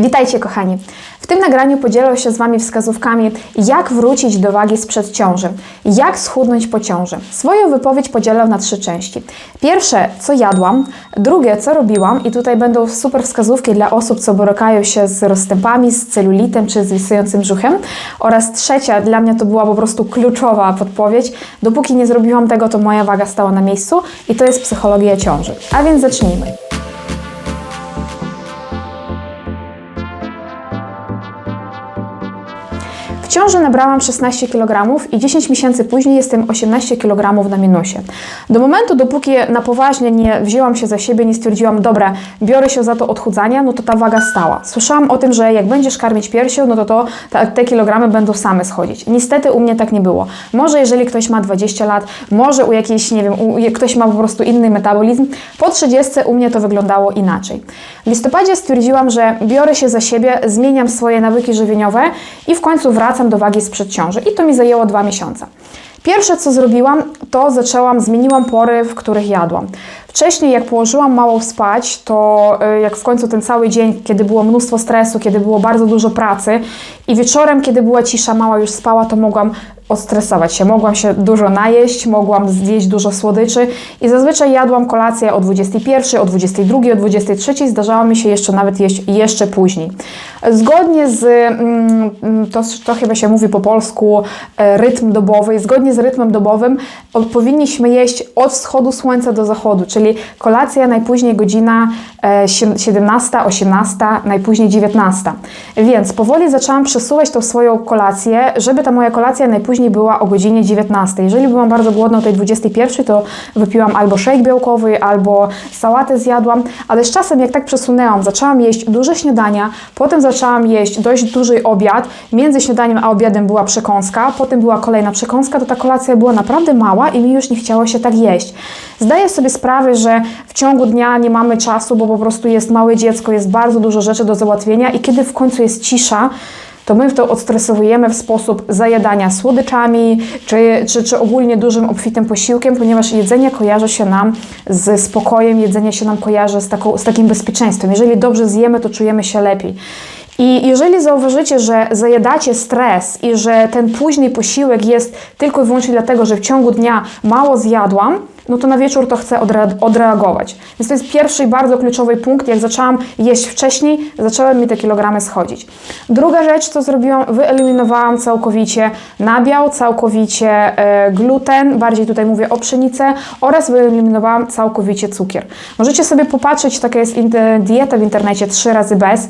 Witajcie kochani. W tym nagraniu podzielę się z Wami wskazówkami, jak wrócić do wagi sprzed ciąży, jak schudnąć po ciąży. Swoją wypowiedź podzielę na trzy części. Pierwsze, co jadłam, drugie, co robiłam i tutaj będą super wskazówki dla osób, co borykają się z rozstępami, z celulitem czy z wisującym brzuchem oraz trzecia, dla mnie to była po prostu kluczowa podpowiedź. Dopóki nie zrobiłam tego, to moja waga stała na miejscu i to jest psychologia ciąży. A więc zacznijmy. Ciąży nabrałam 16 kg i 10 miesięcy później jestem 18 kg na minusie. Do momentu, dopóki na poważnie nie wzięłam się za siebie, nie stwierdziłam, dobra, biorę się za to odchudzanie, no to ta waga stała. Słyszałam o tym, że jak będziesz karmić piersią, no to, to te, kilogramy będą same schodzić. Niestety u mnie tak nie było. Może jeżeli ktoś ma 20 lat, może u jakiejś, nie wiem, u, ktoś ma po prostu inny metabolizm, po 30 u mnie to wyglądało inaczej. W listopadzie stwierdziłam, że biorę się za siebie, zmieniam swoje nawyki żywieniowe i w końcu wracam do wagi sprzed ciąży. I to mi zajęło dwa miesiące. Pierwsze, co zrobiłam, to zaczęłam, zmieniłam pory, w których jadłam. Wcześniej, jak położyłam małą spać, to y, jak w końcu ten cały dzień, kiedy było mnóstwo stresu, kiedy było bardzo dużo pracy i wieczorem, kiedy była cisza, mała już spała, to mogłam odstresować się. Mogłam się dużo najeść, mogłam zjeść dużo słodyczy i zazwyczaj jadłam kolację o 21, o 22, o 23. Zdarzało mi się jeszcze nawet jeść jeszcze później. Zgodnie z, mm, to, to chyba się mówi po polsku, e, rytm dobowy, zgodnie z rytmem dobowym powinniśmy jeść od wschodu słońca do zachodu, czyli kolacja najpóźniej godzina 17, 18, najpóźniej 19. Więc powoli zaczęłam przesuwać tą swoją kolację, żeby ta moja kolacja najpóźniej była o godzinie 19. Jeżeli byłam bardzo głodna o tej 21, to wypiłam albo shake białkowy, albo sałatę zjadłam, ale z czasem jak tak przesunęłam, zaczęłam jeść duże śniadania, potem zaczęłam jeść dość duży obiad, między śniadaniem a obiadem była przekąska, potem była kolejna przekąska, to ta kolacja była naprawdę mała i mi już nie chciało się tak jeść. Zdaję sobie sprawę, że w ciągu dnia nie mamy czasu, bo po prostu jest małe dziecko, jest bardzo dużo rzeczy do załatwienia i kiedy w końcu jest cisza, to my to odstresowujemy w sposób zajadania słodyczami, czy, czy, czy ogólnie dużym, obfitym posiłkiem, ponieważ jedzenie kojarzy się nam z spokojem, jedzenie się nam kojarzy z, taką, z takim bezpieczeństwem. Jeżeli dobrze zjemy, to czujemy się lepiej. I jeżeli zauważycie, że zajadacie stres i że ten późny posiłek jest tylko i wyłącznie dlatego, że w ciągu dnia mało zjadłam, no to na wieczór to chcę odre odreagować. Więc to jest pierwszy bardzo kluczowy punkt. Jak zaczęłam jeść wcześniej, zaczęły mi te kilogramy schodzić. Druga rzecz, co zrobiłam, wyeliminowałam całkowicie nabiał, całkowicie e, gluten, bardziej tutaj mówię o pszenicę oraz wyeliminowałam całkowicie cukier. Możecie sobie popatrzeć, taka jest dieta w internecie trzy razy bez.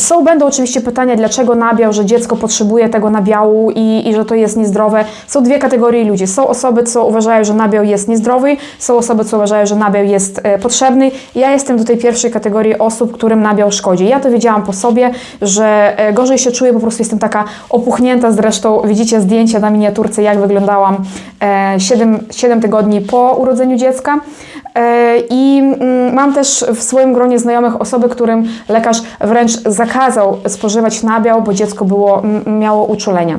Są, będą oczywiście pytania, dlaczego nabiał, że dziecko potrzebuje tego nabiału i, i że to jest niezdrowe. Są dwie kategorie ludzi. Są osoby, co uważają, że nabiał jest niezdrowy, są osoby, co uważają, że nabiał jest e, potrzebny. Ja jestem do tej pierwszej kategorii osób, którym nabiał szkodzi. Ja to wiedziałam po sobie, że e, gorzej się czuję, po prostu jestem taka opuchnięta. Zresztą widzicie zdjęcia na miniaturce, jak wyglądałam e, 7, 7 tygodni po urodzeniu dziecka. I mm, mam też w swoim gronie znajomych osoby, którym lekarz wręcz zakazał spożywać nabiał, bo dziecko było, miało uczulenia.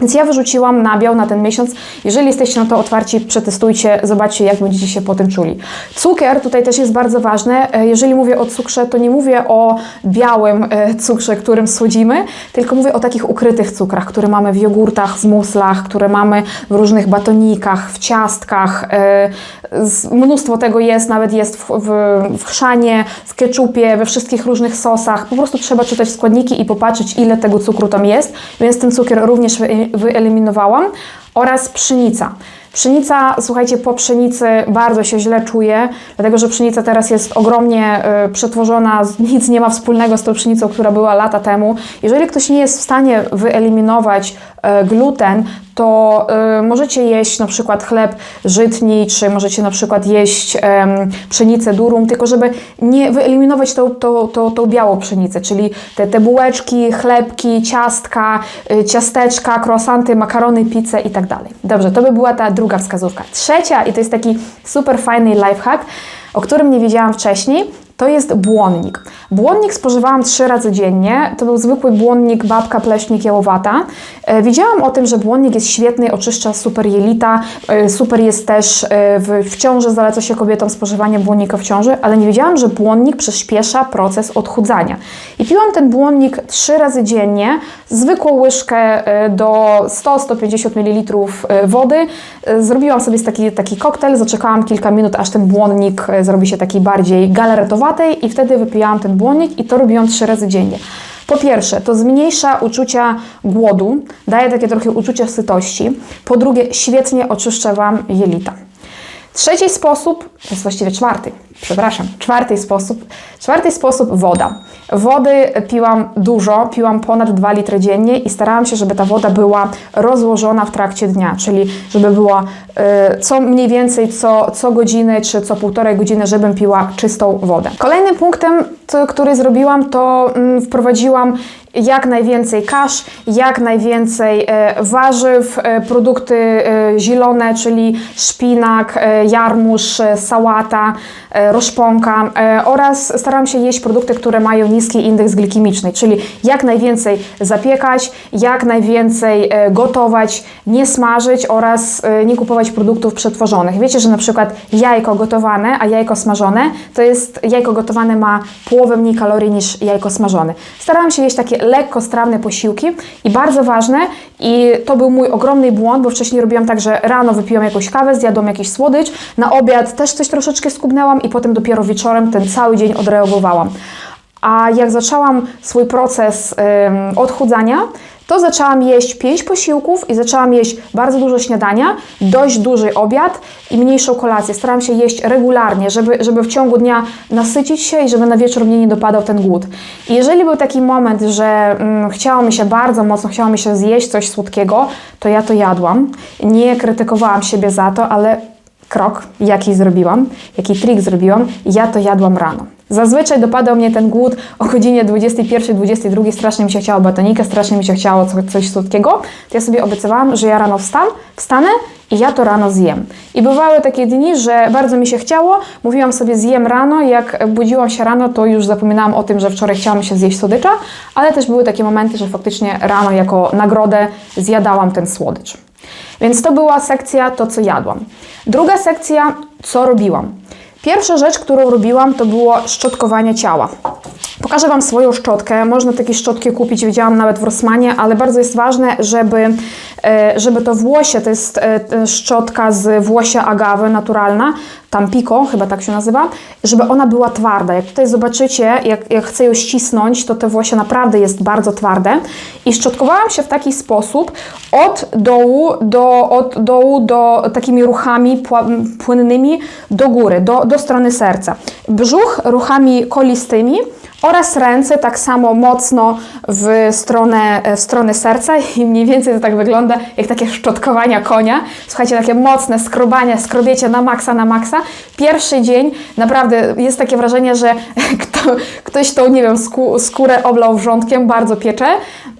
Więc ja wyrzuciłam nabiał na ten miesiąc. Jeżeli jesteście na to otwarci, przetestujcie, zobaczcie, jak będziecie się po tym czuli. Cukier tutaj też jest bardzo ważny. E, jeżeli mówię o cukrze, to nie mówię o białym e, cukrze, którym słodzimy, tylko mówię o takich ukrytych cukrach, które mamy w jogurtach, w muslach, które mamy w różnych batonikach, w ciastkach. E, mnóstwo tego jest, nawet jest w, w, w chrzanie, w keczupie, we wszystkich różnych sosach. Po prostu trzeba czytać składniki i popatrzeć, ile tego cukru tam jest. Więc ten cukier również wyeliminowałam oraz pszenica. Pszenica, słuchajcie, po pszenicy bardzo się źle czuję, dlatego że pszenica teraz jest ogromnie y, przetworzona, nic nie ma wspólnego z tą pszenicą, która była lata temu. Jeżeli ktoś nie jest w stanie wyeliminować y, gluten, to y, możecie jeść na przykład chleb żytni, czy możecie na przykład jeść y, pszenicę durum, tylko żeby nie wyeliminować tą, tą, tą, tą białą pszenicę, czyli te, te bułeczki, chlebki, ciastka, y, ciasteczka, croissanty, makarony, pizzę i tak dalej. Dobrze, to by była ta druga wskazówka. Trzecia, i to jest taki super fajny lifehack, o którym nie wiedziałam wcześniej, to jest błonnik. Błonnik spożywałam trzy razy dziennie. To był zwykły błonnik babka pleśnik jałowata. E, Wiedziałam o tym, że błonnik jest świetny, oczyszcza super jelita, e, super jest też e, w, w ciąży, zaleca się kobietom spożywanie błonnika w ciąży, ale nie wiedziałam, że błonnik przyspiesza proces odchudzania. I piłam ten błonnik trzy razy dziennie, zwykłą łyżkę do 100-150 ml wody. Zrobiłam sobie taki, taki koktajl, zaczekałam kilka minut, aż ten błonnik zrobi się taki bardziej i wtedy wypijałam ten błonnik i to robiłam trzy razy dziennie. Po pierwsze, to zmniejsza uczucia głodu, daje takie trochę uczucie sytości. Po drugie, świetnie oczyszcza Wam jelita. Trzeci sposób, to jest właściwie czwarty, przepraszam, czwarty sposób, czwarty sposób woda. Wody piłam dużo, piłam ponad 2 litry dziennie i starałam się, żeby ta woda była rozłożona w trakcie dnia, czyli żeby była e, co mniej więcej co, co godziny czy co półtorej godziny, żebym piła czystą wodę. Kolejnym punktem, to, który zrobiłam, to mm, wprowadziłam jak najwięcej kasz, jak najwięcej e, warzyw, e, produkty e, zielone, czyli szpinak, e, jarmuż, e, sałata, e, roszponka e, oraz staram się jeść produkty, które mają niski indeks glikemiczny, czyli jak najwięcej zapiekać, jak najwięcej e, gotować, nie smażyć oraz e, nie kupować produktów przetworzonych. Wiecie, że na przykład jajko gotowane, a jajko smażone, to jest jajko gotowane ma połowę mniej kalorii niż jajko smażone. Starałam się jeść takie lekko strawne posiłki i bardzo ważne i to był mój ogromny błąd, bo wcześniej robiłam tak, że rano wypiłam jakąś kawę, zjadłam jakiś słodycz, na obiad też coś troszeczkę skubnęłam i potem dopiero wieczorem ten cały dzień odreagowałam. A jak zaczęłam swój proces ym, odchudzania, to zaczęłam jeść 5 posiłków i zaczęłam jeść bardzo dużo śniadania, dość duży obiad i mniejszą kolację. Staram się jeść regularnie, żeby, żeby w ciągu dnia nasycić się i żeby na wieczór mnie nie dopadał ten głód. I jeżeli był taki moment, że mm, chciało mi się bardzo mocno, chciało mi się zjeść coś słodkiego, to ja to jadłam. Nie krytykowałam siebie za to, ale krok, jaki zrobiłam, jaki trik zrobiłam, ja to jadłam rano. Zazwyczaj dopadał mnie ten głód o godzinie 21-22, strasznie mi się chciało batonika, strasznie mi się chciało co, coś słodkiego, to ja sobie obiecywałam, że ja rano wstam, wstanę i ja to rano zjem. I bywały takie dni, że bardzo mi się chciało, mówiłam sobie zjem rano, jak budziłam się rano, to już zapominałam o tym, że wczoraj chciałam się zjeść słodycza, ale też były takie momenty, że faktycznie rano jako nagrodę zjadałam ten słodycz. Więc to była sekcja to, co jadłam. Druga sekcja, co robiłam. Pierwsza rzecz, którą robiłam, to było szczotkowanie ciała. Pokażę Wam swoją szczotkę. Można takie szczotki kupić, widziałam nawet w Rossmanie, ale bardzo jest ważne, żeby, e, żeby to włosie, to jest e, szczotka z włosia agawy naturalna, Tampico, chyba tak się nazywa, żeby ona była twarda. Jak tutaj zobaczycie, jak, jak chcę ją ścisnąć, to te włosie naprawdę jest bardzo twarde. I szczotkowałam się w taki sposób od dołu do, od dołu do takimi ruchami płynnymi do góry, do, do strony serca. Brzuch ruchami kolistymi oraz ręce tak samo mocno w stronę, w stronę serca i mniej więcej to tak wygląda jak takie szczotkowania konia. Słuchajcie, takie mocne skrobanie, skrobiecie na maksa, na maksa. Pierwszy dzień naprawdę jest takie wrażenie, że kto, ktoś tą, nie wiem, skó, skórę oblał wrzątkiem, bardzo piecze.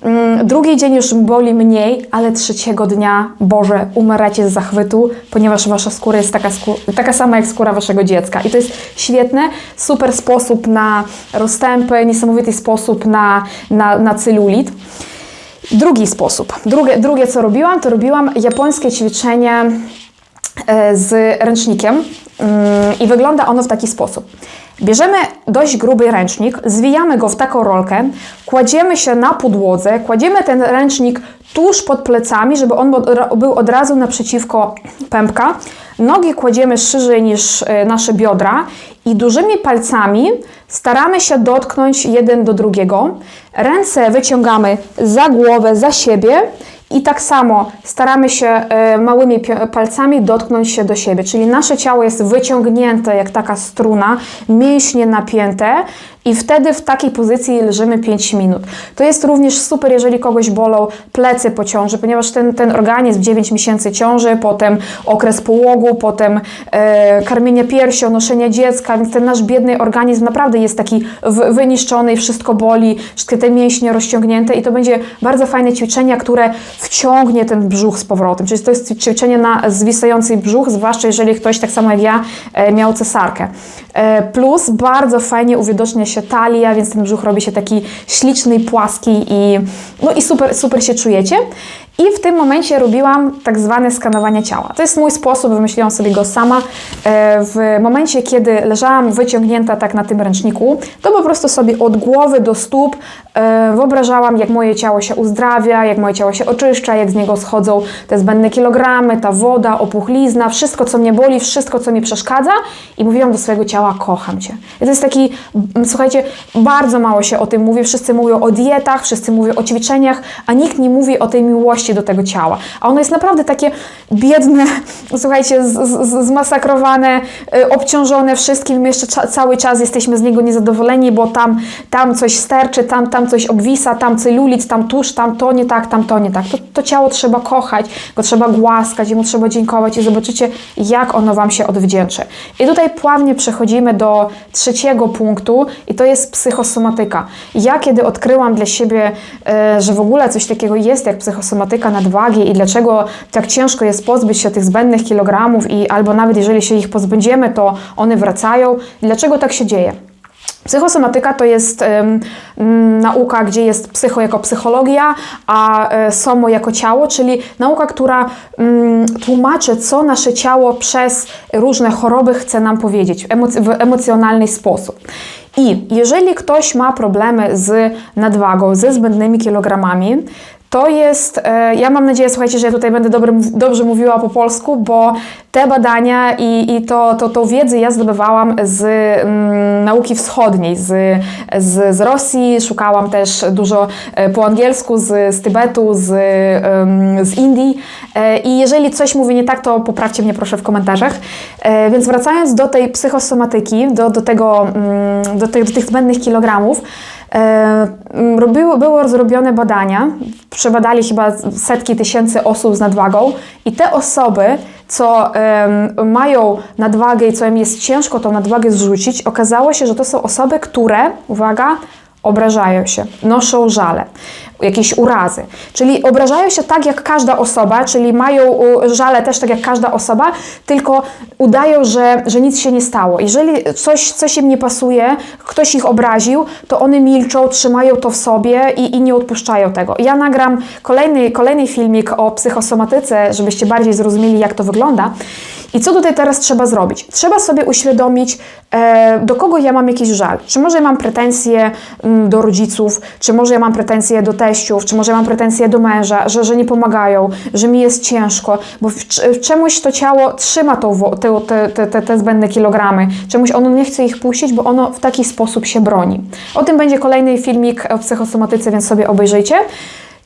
Mm, Drugi dzień już boli mniej, ale trzeciego dnia, Boże, umieracie z zachwytu, ponieważ wasza skóra jest taka, taka sama jak skóra waszego dziecka. I to jest świetne, super sposób na niesamowity sposób na, na, na celulit. Drugi sposób, drugie, drugie co robiłam, to robiłam japońskie ćwiczenie e, z ręcznikiem mm, i wygląda ono w taki sposób. Bierzemy dość gruby ręcznik, zwijamy go w taką rolkę, kładziemy się na podłodze, kładziemy ten ręcznik tuż pod plecami, żeby on był od razu naprzeciwko pępka. Nogi kładziemy szerzej niż e, nasze biodra i dużymi palcami staramy się dotknąć jeden do drugiego. Ręce wyciągamy za głowę, za siebie i tak samo staramy się e, małymi palcami dotknąć się do siebie, czyli nasze ciało jest wyciągnięte jak taka struna, mięśnie napięte i wtedy w takiej pozycji leżymy 5 minut. To jest również super, jeżeli kogoś bolą plecy po ciąży, ponieważ ten, ten organizm 9 miesięcy ciąży, potem okres połogu, potem e, karmienie piersią, noszenie dziecka, więc ten nasz biedny organizm naprawdę jest taki wyniszczony wszystko boli, wszystkie te mięśnie rozciągnięte i to będzie bardzo fajne ćwiczenie, które wciągnie ten brzuch z powrotem. Czyli to jest ćwiczenie na zwisający brzuch, zwłaszcza jeżeli ktoś tak samo jak ja e, miał cesarkę. E, Plus bardzo fajnie uwidocznia się talia, więc ten brzuch robi się taki śliczny płaski i, no i super, super się czujecie. I w tym momencie robiłam tak zwane skanowanie ciała. To jest mój sposób, wymyśliłam sobie go sama. E, W momencie, kiedy leżałam wyciągnięta tak na tym ręczniku, to po prostu sobie od głowy do stóp e, wyobrażałam, jak moje ciało się uzdrawia, jak moje ciało się oczyszcza, jak z niego schodzą te zbędne kilogramy, ta woda, opuchlizna, wszystko, co mnie boli, wszystko, co mi przeszkadza i mówiłam do swojego ciała, kocham Cię. I to jest taki, słuchajcie, bardzo mało się o tym mówi, wszyscy mówią o dietach, wszyscy mówią o ćwiczeniach, a nikt nie mówi o tej miłości do tego ciała. A ono jest naprawdę takie biedne, słuchajcie, zmasakrowane, y, obciążone wszystkim. My jeszcze cały czas jesteśmy z niego niezadowoleni, bo tam, tam coś sterczy, tam, tam coś obwisa, tam celulit, tam tusz, tam to nie tak, tam to nie tak. To, to ciało trzeba kochać, go trzeba głaskać, mu trzeba dziękować i zobaczycie, jak ono Wam się odwdzięczy. I tutaj pławnie przechodzimy do trzeciego punktu i to jest psychosomatyka. Ja kiedy odkryłam dla siebie, e, że w ogóle coś takiego jest jak psychosomatyka nadwagi i dlaczego tak ciężko jest pozbyć się tych zbędnych kilogramów i albo nawet jeżeli się ich pozbędziemy, to one wracają. Dlaczego tak się dzieje? Psychosomatyka to jest mm, nauka, gdzie jest psycho jako psychologia, a e, somo jako ciało, czyli nauka, która mm, tłumaczy, co nasze ciało przez różne choroby chce nam powiedzieć emoc- w emocjonalny sposób. I jeżeli ktoś ma problemy z nadwagą, ze zbędnymi kilogramami, to jest, e, ja mam nadzieję, słuchajcie, że ja tutaj będę dobry, dobrze mówiła po polsku, bo te badania i, i to, to, tą wiedzę ja zdobywałam z mm, nauki wschodniej, z, z, z Rosji, szukałam też dużo e, po angielsku z, z Tybetu, z, z Indii E, i jeżeli coś mówię nie tak, to poprawcie mnie proszę w komentarzach. Więc wracając do tej psychosomatyki, do, do, tego, mm, do, tych, do tych zbędnych kilogramów, E, m, Było, zrobione badania, przebadali chyba setki tysięcy osób z nadwagą. I te osoby, co mają nadwagę i co im jest ciężko tą nadwagę zrzucić, okazało się, że to są osoby, które, uwaga, obrażają się, noszą żale, jakieś urazy. Czyli obrażają się tak jak każda osoba, czyli mają żale też tak jak każda osoba, tylko udają, że, że nic się nie stało. Jeżeli coś, coś im nie pasuje, ktoś ich obraził, to one milczą, trzymają to w sobie i, i nie odpuszczają tego. Ja nagram kolejny, kolejny filmik o psychosomatyce, żebyście bardziej zrozumieli, jak to wygląda. I co tutaj teraz trzeba zrobić? Trzeba sobie uświadomić, e, do kogo ja mam jakiś żal. Czy może ja mam pretensje mm, do rodziców, czy może ja mam pretensje do teściów, czy może mam pretensje do męża, że, że nie pomagają, że mi jest ciężko, bo w, w czemuś to ciało trzyma te, te, te, te, te zbędne kilogramy, czemuś ono nie chce ich puścić, bo ono w taki sposób się broni. O tym będzie kolejny filmik o psychosomatyce, więc sobie obejrzyjcie.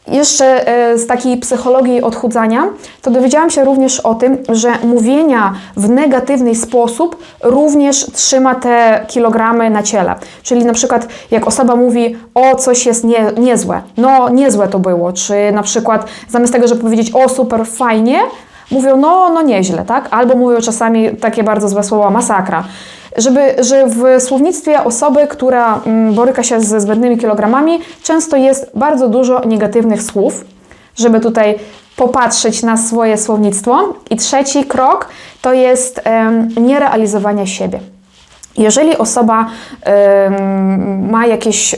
Jeszcze e, z takiej psychologii odchudzania, to dowiedziałam się również o tym, że mówienia w negatywny sposób również trzyma te kilogramy na ciele. Czyli na przykład jak osoba mówi, o coś jest nie, niezłe, no niezłe to było, czy na przykład zamiast tego, żeby powiedzieć, o super, fajnie, mówią, no, no nieźle, tak? Albo mówią czasami takie bardzo złe słowa, masakra. Żeby, że w słownictwie osoby, która mm, boryka się ze zbędnymi kilogramami, często jest bardzo dużo negatywnych słów, żeby tutaj popatrzeć na swoje słownictwo. I trzeci krok to jest em, nierealizowanie siebie. Jeżeli osoba ma jakieś,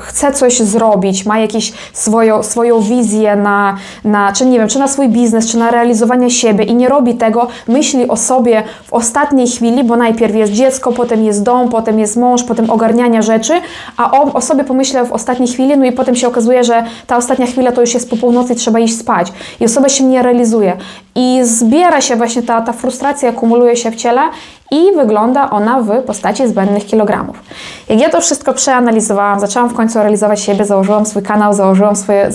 chce coś zrobić, ma jakieś swoją, swoją wizję na, na, czy nie wiem, czy na swój biznes, czy na realizowanie siebie i nie robi tego, myśli o sobie w ostatniej chwili, bo najpierw jest dziecko, potem jest dom, potem jest mąż, potem ogarniania rzeczy, a o, o sobie pomyślał w ostatniej chwili, no i potem się okazuje, że ta ostatnia chwila to już jest po północy trzeba iść spać. I osoba się nie realizuje. I zbiera się właśnie ta, ta frustracja, akumuluje się w ciele i wygląda ona w postaci zbędnych kilogramów. Jak ja to wszystko przeanalizowałam, zaczęłam w końcu realizować siebie, założyłam swój kanał, założyłam swoje,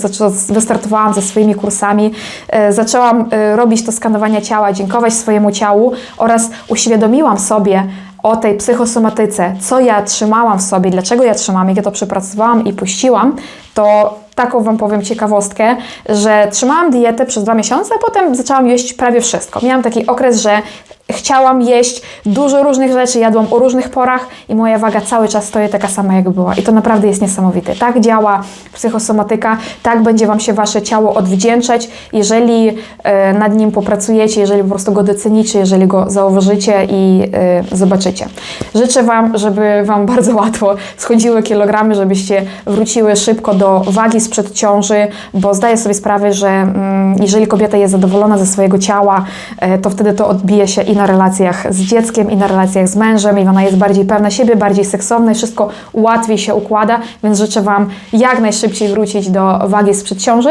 wystartowałam ze swoimi kursami, e, zaczęłam e, robić to skanowanie ciała, dziękować swojemu ciału oraz uświadomiłam sobie o tej psychosomatyce, co ja trzymałam w sobie, dlaczego ja trzymam, jak ja to przepracowałam i puściłam, to taką Wam powiem ciekawostkę, że trzymałam dietę przez dwa miesiące, a potem zaczęłam jeść prawie wszystko. Miałam taki okres, że chciałam jeść dużo różnych rzeczy, jadłam o różnych porach i moja waga cały czas stoi taka sama, jak była. I to naprawdę jest niesamowite. Tak działa psychosomatyka, tak będzie Wam się Wasze ciało odwdzięczać, jeżeli e, nad nim popracujecie, jeżeli po prostu go docenicie, jeżeli go zauważycie i e, zobaczycie. Życzę Wam, żeby Wam bardzo łatwo schodziły kilogramy, żebyście wróciły szybko do wagi sprzed ciąży, bo zdaję sobie sprawę, że mm, jeżeli kobieta jest zadowolona ze swojego ciała, e, to wtedy to odbije się i na relacjach z dzieckiem, i na relacjach z mężem, i ona jest bardziej pewna siebie, bardziej seksowna i wszystko łatwiej się układa, więc życzę Wam jak najszybciej wrócić do wagi sprzed ciąży.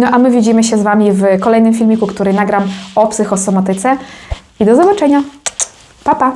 No a my widzimy się z Wami w kolejnym filmiku, który nagram o psychosomatyce i do zobaczenia. Pa, pa!